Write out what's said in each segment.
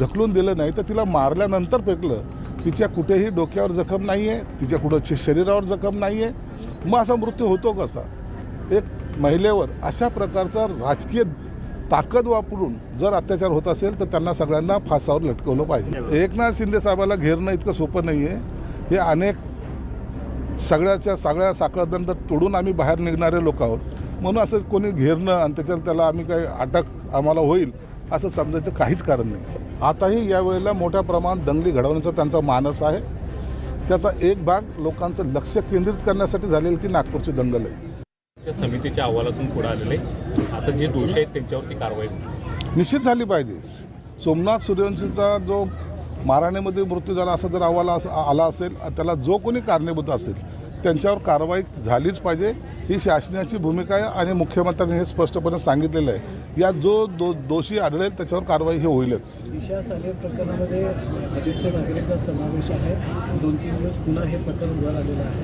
ढकलून दिलं नाही तर तिला मारल्यानंतर फेकलं. तिच्या कुठेही डोक्यावर जखम नाही आहे तिच्या कुठं शरीरावर जखम नाही आहे मग असा मृत्यू होतो कसा? एक महिलेवर अशा प्रकारचा राजकीय ताकद वापरून जर अत्याचार होत असेल तर त्यांना सगळ्यांना फासावर लटकवलं पाहिजे. एकनाथ शिंदे साहेबाला घेरणं इतकं सोपं नाही आहे हे अनेक सगळ्याच्या सगळ्या साखळदंड तोडून आम्ही बाहेर निघणारे लोक आहोत. म्हणून असं कोणी घेरणं आणि त्याच्यावर त्याला आम्ही काही अटक आम्हाला होईल असं समजायचं काहीच कारण नाही. आताही यावेळेला मोठ्या प्रमाणात दंगली घडवण्याचा त्यांचा मानस आहे. त्याचा एक भाग लोकांचं लक्ष केंद्रित करण्यासाठी झालेली ती नागपूरची दंगल आहे. त्या समितीच्या अहवालातून पुढे आलेले आता जे दोषी आहेत त्यांच्यावरती कारवाई. निश्चित झाली पाहिजे. सोमनाथ सूर्यवंशीचा जो मारहाणीमध्ये मृत्यू झाला असा जर अहवाल अस- आला असेल त्याला जो कोणी कारणीभूत असेल त्यांच्यावर कारवाई झालीच पाहिजे. ही शासनाची भूमिका आहे आणि मुख्यमंत्र्यांनी हे स्पष्टपणे सांगितलेलं आहे. यात जो दो दोषी आढळेल त्याच्यावर कारवाई ही होईलच. दिशा साले प्रकरणामध्ये आदित्य ठाकरेंचा समावेश आहे. दोन तीन दिवस पुन्हा हे प्रकरण उघड आलेलं आहे.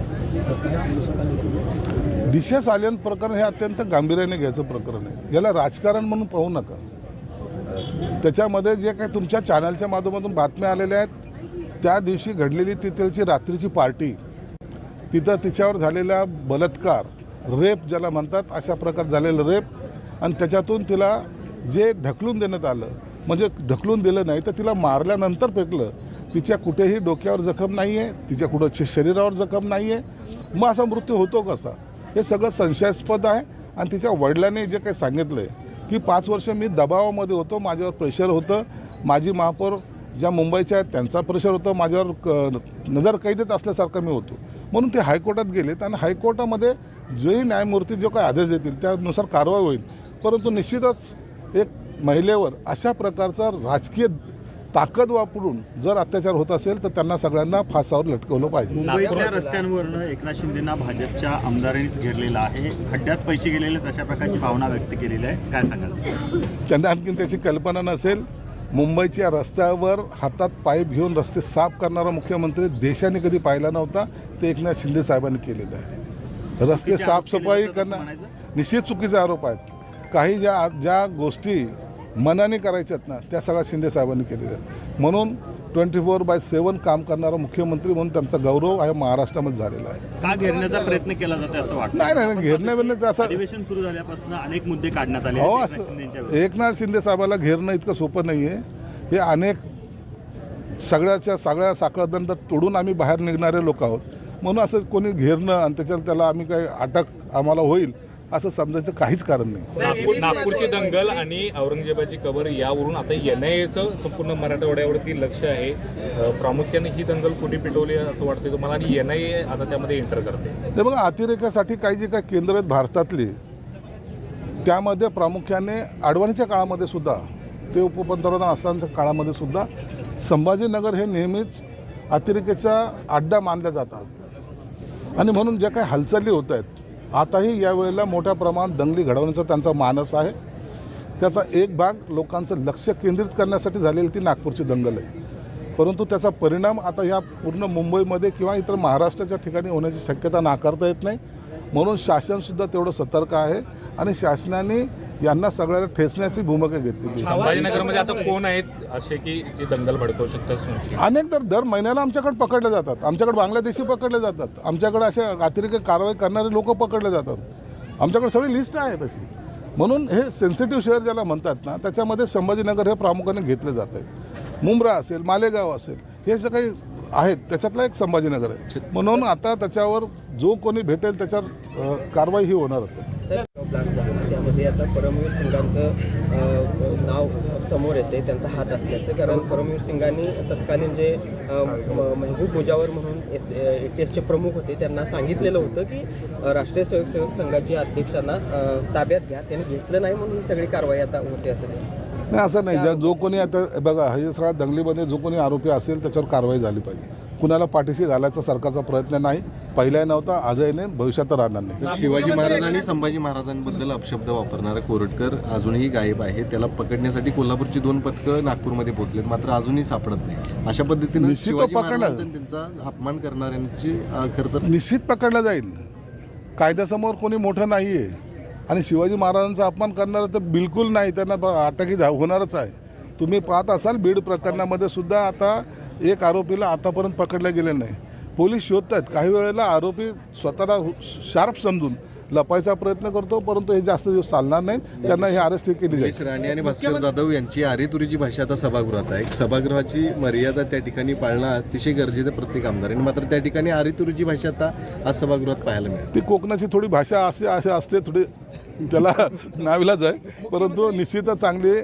दिशा सालियन प्रकरण हे अत्यंत गांभीर्याने घ्यायचं प्रकरण आहे. याला राजकारण म्हणून पाहू नका. त्याच्यामध्ये जे काही तुमच्या चॅनलच्या माध्यमातून बातम्या आलेल्या आहेत त्या दिवशी घडलेली तिथलची रात्रीची पार्टी तिथं तिच्यावर झालेला बलात्कार रेप ज्याला म्हणतात अशा प्रकार झालेलं रेप. आणि त्याच्यातून तिला जे ढकलून देण्यात आलं म्हणजे ढकलून दिलं नाही तर तिला मारल्यानंतर फेकलं. तिच्या कुठेही डोक्यावर जखम नाही आहे तिच्या कुठं शरीरावर जखम नाही आहे मग असा मृत्यू होतो कसा? हे सगळं संशयास्पद आहे. आणि तिच्या वडिलांनी जे काही सांगितलं आहे की पाच वर्ष मी दबावामध्ये होतो माझ्यावर प्रेशर होतं. माझी महापौर ज्या मुंबईच्या आहेत त्यांचा प्रेशर होतं. माझ्यावर क नजर कैदेत असल्यासारखं मी होतो. म्हणून ते हायकोर्टात गेलेत. आणि हायकोर्टामध्ये जोही न्यायमूर्ती जो काही आदेश देतील त्यानुसार कारवाई होईल. परंतु निश्चितच एक महिलेवर अशा प्रकारचा राजकीय ताकद वापरून जर अत्याचार होत असेल तर त्यांना सगळ्यांना फासावर लटकवलं पाहिजे. मुंबईतल्या रस्त्यांवरनं एकनाथ शिंदेना भाजपच्या आमदारांनीच घेरलेलं आहे. खड्ड्यात पैसे गेलेले अशा प्रकारची भावना व्यक्त केलेली आहे. काय सांगाल? त्यांना आणखीन त्याची कल्पना नसेल. मुंबईच्या रस्त्यावर हातात पाईप घेऊन रस्ते साफ करणारा मुख्यमंत्री देशाने कधी पाहिला नव्हता ते एकनाथ शिंदे साहेबांनी केलेलं आहे. रस्ते साफसफाई करणं? निश्चित चुकीचे आरोप आहेत. काही ज्या ज्या गोष्टी मनाने करायच्यात ना त्या सगळ्या शिंदे साहेबांनी केलेल्या आहेत. म्हणून ट्वेंटी फोर बाय सेवन काम करणारा मुख्यमंत्री म्हणून त्यांचा गौरव आहे महाराष्ट्रामध्ये झालेला आहे. का घेरण्याचा प्रयत्न केला जातो असं वाटतं नाही नाही घेरण्या बिरण्याचं असं अधिवेशन सुरू झाल्यापासून अनेक मुद्दे काढण्यात आले हो असं. एकनाथ शिंदे साहेबाला घेरणं इतकं सोपं नाही आहे हे अनेक सगळ्याच्या सगळ्या साखळदंड तोडून आम्ही बाहेर निघणारे लोक आहोत. म्हणून असं कोणी घेरणं आणि त्याच्यात त्याला आम्ही काही अटक आम्हाला होईल असं समजायचं काहीच कारण नाही. नागपूर नागपूरची दंगल आणि औरंगजेबाची कबर यावरून आता एन आय एचं संपूर्ण मराठवाड्यावरती लक्ष आहे. प्रामुख्याने ही दंगल कुठे पिटवली असं वाटतं तुम्हाला? आणि एन आय ए आता त्यामध्ये एंटर करते. ते बघा अतिरेकासाठी काही जे काही केंद्र आहेत भारतातली त्यामध्ये प्रामुख्याने आडवाणीच्या काळामध्ये सुद्धा ते उपपंतप्रधान असतानाच्या काळामध्ये सुद्धा संभाजीनगर हे नेहमीच अतिरेकाचा अड्डा मानल्या जातात. आणि म्हणून ज्या काही हालचाली होत आहेत आताही यावेळेला मोठ्या प्रमाणात दंगली घडवण्याचा त्यांचा मानस आहे. त्याचा एक भाग लोकांचं लक्ष केंद्रित करण्यासाठी झालेली ती नागपूरची दंगल आहे. परंतु त्याचा परिणाम आता ह्या पूर्ण मुंबईमध्ये किंवा इतर महाराष्ट्राच्या ठिकाणी होण्याची शक्यता नाकारता येत नाही. म्हणून शासनसुद्धा तेवढं सतर्क आहे आणि शासनाने यांना सगळ्याला ठेचण्याची भूमिका घेतली संभाजीनगरमध्ये आता कोण आहेत असे की जे दंगल भडकवू शकतात अनेक तर दर महिन्याला आमच्याकडे पकडले जातात. आमच्याकडे बांगलादेशी पकडले जातात. आमच्याकडे असे अतिरेक कारवाई करणारे लोक पकडले जातात. आमच्याकडे सगळी लिस्ट आहे तशी. म्हणून हे सेन्सिटिव्ह शहर ज्याला म्हणतात ना त्याच्यामध्ये संभाजीनगर हे प्रामुख्याने घेतलं जात आहे. मुंब्रा असेल मालेगाव असेल हे जे काही आहेत त्याच्यातला एक संभाजीनगर आहे. म्हणून आता त्याच्यावर जो कोणी भेटेल त्याच्यावर कारवाई ही होणारच ब्लास्ट झाला. त्यामध्ये आता परमवीर सिंगांचं नाव समोर येते त्यांचा हात असल्याचं. कारण परमवीर सिंगांनी तत्कालीन जे महबूब मुजावर म्हणून एस ए टी एसचे प्रमुख होते त्यांना सांगितलेलं होतं की राष्ट्रीय स्वयंसेवक संघाच्या अध्यक्षांना ताब्यात घ्या. त्यांनी घेतलं नाही म्हणून ही सगळी कारवाई आता होते असं नाही असं नाही. ज्या जो कोणी आता बघा हे सगळ्या दंगलीमध्ये जो कोणी आरोपी असेल त्याच्यावर कारवाई झाली पाहिजे. कुणाला पाठीशी घालायचा सरकारचा प्रयत्न नाही. पहिलाही नव्हता आजही नाही भविष्यात राहणार नाही. तर शिवाजी महाराज आणि संभाजी महाराजांबद्दल अपशब्द वापरणारा कोरटकर अजूनही गायब आहे त्याला पकडण्यासाठी कोल्हापूरची दोन पथकं नागपूरमध्ये पोहोचलेत. मात्र अजूनही सापडत नाही. अशा पद्धतीने निश्चित तो शिवाजी पकडला. महाराजांचा आणि त्यांचा अपमान करणाऱ्यांची अ, खरं तर निश्चित पकडला जाईल. कायद्यासमोर कोणी मोठं नाही आहे आणि शिवाजी महाराजांचा अपमान करणारं तर बिलकुल नाही. त्यांना ब- अटकी झा- होणारच आहे. तुम्ही पाहत असाल बीड प्रकरणामध्ये सुद्धा आता एक आरोपीला आतापर्यंत पकडले गेले नाही. पोलीस शोधत आहेत काही वेळेला आरोपी स्वतःला शार्प समजून लपायचा प्रयत्न करतो परंतु हे जास्त दिवस चालणार नाही. त्यांना हे अरेस्ट केली जाईल. राणे आणि भास्कर जाधव यांची आरेतुरीची भाषा आता सभागृहात आहे. सभागृहाची मर्यादा त्या ठिकाणी पाळणं अतिशय गरजेचं प्रत्येक आमदारांनी. मात्र त्या ठिकाणी आरेतुरीची भाषा आता आज सभागृहात पाहायला मिळाली. ती कोकणाची थोडी भाषा असे असे असते थोडी त्याला नाविलाच आहे. परंतु निश्चितच चांगली